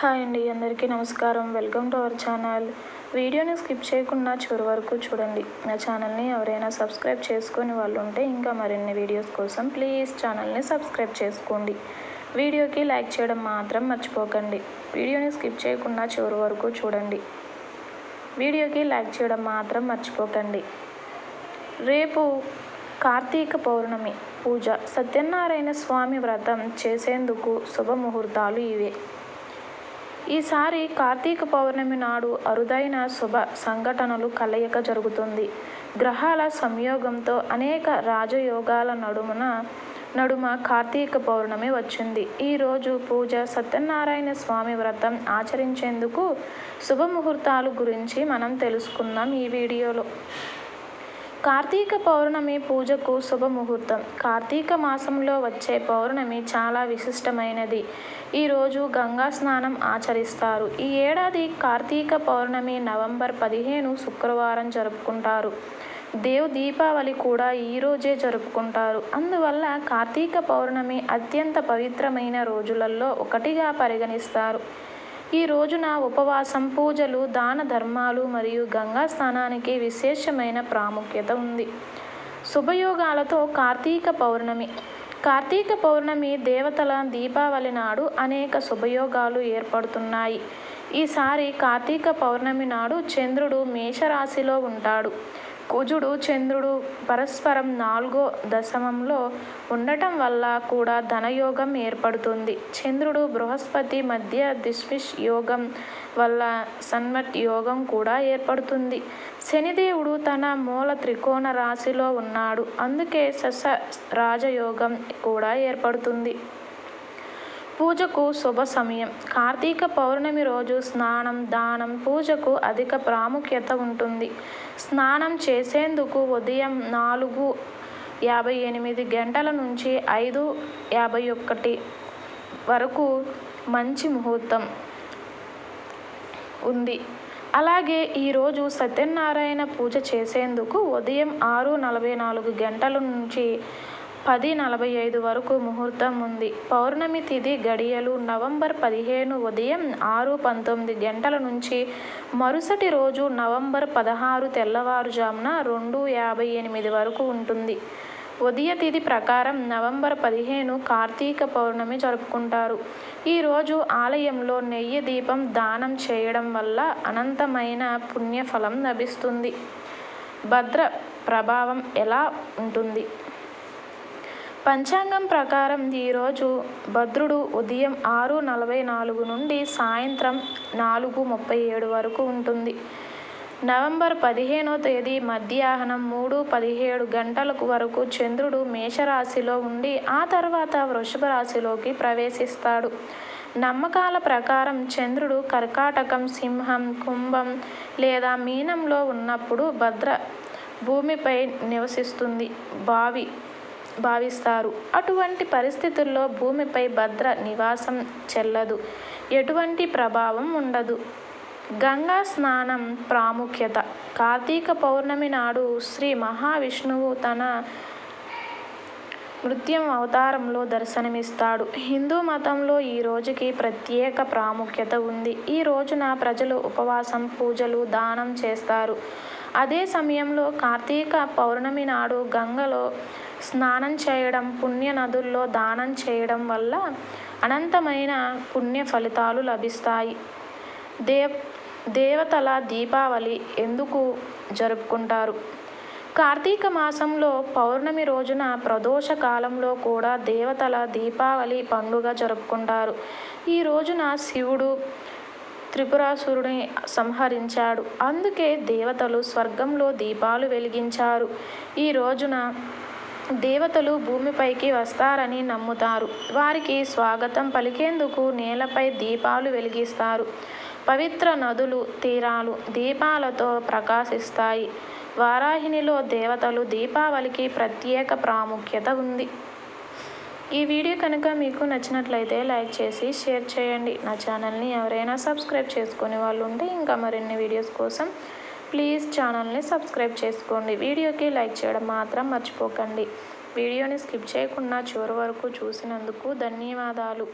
Hi అండి అందరికీ నమస్కారం. Welcome to our channel. వీడియోని స్కిప్ చేయకుండా చివరి వరకు చూడండి. నా ఛానల్ని ఎవరైనా సబ్స్క్రైబ్ చేసుకొని వాళ్ళు ఉంటే ఇంకా మరిన్ని వీడియోస్ కోసం ప్లీజ్ ఛానల్ని సబ్స్క్రైబ్ చేసుకోండి. వీడియోకి లైక్ చేయడం మాత్రం మర్చిపోకండి. వీడియోని స్కిప్ చేయకుండా చివరి వరకు చూడండి. వీడియోకి లైక్ చేయడం మాత్రం మర్చిపోకండి. రేపు కార్తీక పౌర్ణమి. పూజ. సత్యనారాయణ స్వామి వ్రతం చేసేందుకు శుభముహూర్తాలు ఇవే. ఈసారి కార్తీక పౌర్ణమి నాడు అరుదైన శుభ సంఘటనలు కలయిక జరుగుతుంది. గ్రహాల సంయోగంతో అనేక రాజయోగాల నడుమున నడుమ కార్తీక పౌర్ణమి వచ్చింది. ఈరోజు పూజ సత్యనారాయణ స్వామి వ్రతం ఆచరించేందుకు శుభముహూర్తాలు గురించి మనం తెలుసుకుందాం ఈ వీడియోలో. కార్తీక పౌర్ణమి పూజకు శుభముహూర్తం. కార్తీక మాసంలో వచ్చే పౌర్ణమి చాలా విశిష్టమైనది. ఈరోజు గంగా స్నానం ఆచరిస్తారు. ఈ ఏడాది కార్తీక పౌర్ణమి నవంబర్ పదిహేను శుక్రవారం జరుపుకుంటారు. దేవ్ దీపావళి కూడా ఈరోజే జరుపుకుంటారు. అందువల్ల కార్తీక పౌర్ణమి అత్యంత పవిత్రమైన రోజులలో ఒకటిగా పరిగణిస్తారు. ఈ రోజున ఉపవాసం పూజలు దాన ధర్మాలు మరియు గంగా స్నానానికి విశేషమైన ప్రాముఖ్యత ఉంది. శుభయోగాలతో కార్తీక పౌర్ణమి. కార్తీక పౌర్ణమి దేవతల దీపావళి నాడు అనేక శుభయోగాలు ఏర్పడుతున్నాయి. ఈసారి కార్తీక పౌర్ణమి నాడు చంద్రుడు మేషరాశిలో ఉంటాడు. కుజుడు చంద్రుడు పరస్పరం నాలుగో దశమంలో ఉండటం వల్ల కూడా ధనయోగం ఏర్పడుతుంది. చంద్రుడు బృహస్పతి మధ్య దిష్మిష్ యోగం వల్ల సన్మట్ యోగం కూడా ఏర్పడుతుంది. శనిదేవుడు తన మూల త్రికోణ రాశిలో ఉన్నాడు. అందుకే సస రాజయోగం కూడా ఏర్పడుతుంది. పూజకు శుభ సమయం. కార్తీక పౌర్ణమి రోజు స్నానం దానం పూజకు అధిక ప్రాముఖ్యత ఉంటుంది. స్నానం చేసేందుకు ఉదయం నాలుగు యాభై ఎనిమిది గంటల నుంచి ఐదు యాభై ఒకటి వరకు మంచి ముహూర్తం ఉంది. అలాగే ఈరోజు సత్యనారాయణ పూజ చేసేందుకు ఉదయం ఆరు నలభై నాలుగు గంటల నుంచి పది నలభై ఐదు వరకు ముహూర్తం ఉంది. పౌర్ణమి తిథి గడియలు నవంబర్ పదిహేను ఉదయం ఆరు పంతొమ్మిది గంటల నుంచి మరుసటి రోజు నవంబర్ పదహారు తెల్లవారుజామున రెండు యాభై ఎనిమిది వరకు ఉంటుంది. ఉదయ తిథి ప్రకారం నవంబర్ పదిహేను కార్తీక పౌర్ణమి జరుపుకుంటారు. ఈరోజు ఆలయంలో నెయ్యి దీపం దానం చేయడం వల్ల అనంతమైన పుణ్యఫలం లభిస్తుంది. భద్ర ప్రభావం ఎలా ఉంటుంది? పంచాంగం ప్రకారం ఈరోజు భద్రుడు ఉదయం ఆరు నలభై నాలుగు నుండి సాయంత్రం నాలుగు ముప్పై ఏడు వరకు ఉంటుంది. నవంబర్ పదిహేనో తేదీ మధ్యాహ్నం మూడు పదిహేడు గంటలకు వరకు చంద్రుడు మేషరాశిలో ఉండి ఆ తర్వాత వృషభ రాశిలోకి ప్రవేశిస్తాడు. నమ్మకాల ప్రకారం చంద్రుడు కర్కాటకం సింహం కుంభం లేదా మీనంలో ఉన్నప్పుడు భద్ర భూమిపై నివసిస్తుంది. బావి భావిస్తారు. అటువంటి పరిస్థితుల్లో భూమిపై భద్ర నివాసం చెల్లదు. ఎటువంటి ప్రభావం ఉండదు. గంగా స్నానం ప్రాముఖ్యత. కార్తీక పౌర్ణమి నాడు శ్రీ మహావిష్ణువు తన నృత్యం అవతారంలో దర్శనమిస్తాడు. హిందూ మతంలో ఈ రోజుకి ప్రత్యేక ప్రాముఖ్యత ఉంది. ఈ రోజున ప్రజలు ఉపవాసం పూజలు దానం చేస్తారు. అదే సమయంలో కార్తీక పౌర్ణమి నాడు గంగలో స్నానం చేయడం పుణ్య నదుల్లో దానం చేయడం వల్ల అనంతమైన పుణ్య ఫలితాలు లభిస్తాయి. దేవ్ దేవతల దీపావళి ఎందుకు జరుపుకుంటారు? కార్తీక మాసంలో పౌర్ణమి రోజున ప్రదోష కాలంలో కూడా దేవతల దీపావళి పండుగ జరుపుకుంటారు. ఈ రోజున శివుడు త్రిపురాసురుని సంహరించాడు. అందుకే దేవతలు స్వర్గంలో దీపాలు వెలిగించారు. ఈ రోజున దేవతలు భూమిపైకి వస్తారని నమ్ముతారు. వారికి స్వాగతం పలికేందుకు నేలపై దీపాలు వెలిగిస్తారు. పవిత్ర నదులు తీరాలు దీపాలతో ప్రకాశిస్తాయి. వారాహినిలో దేవతలు దీపావళికి ప్రత్యేక ప్రాముఖ్యత ఉంది. ఈ వీడియో కనుక మీకు నచ్చినట్లయితే లైక్ చేసి షేర్ చేయండి. నా ఛానల్ని ఎవరైనా సబ్స్క్రైబ్ చేసుకునే వాళ్ళు ఉంటే ఇంకా మరిన్ని వీడియోస్ కోసం ప్లీజ్ ఛానల్ని సబ్స్క్రైబ్ చేసుకోండి. వీడియోకి లైక్ చేయడం మాత్రం మర్చిపోకండి. వీడియోని స్కిప్ చేయకుండా చివరి వరకు చూసినందుకు ధన్యవాదాలు.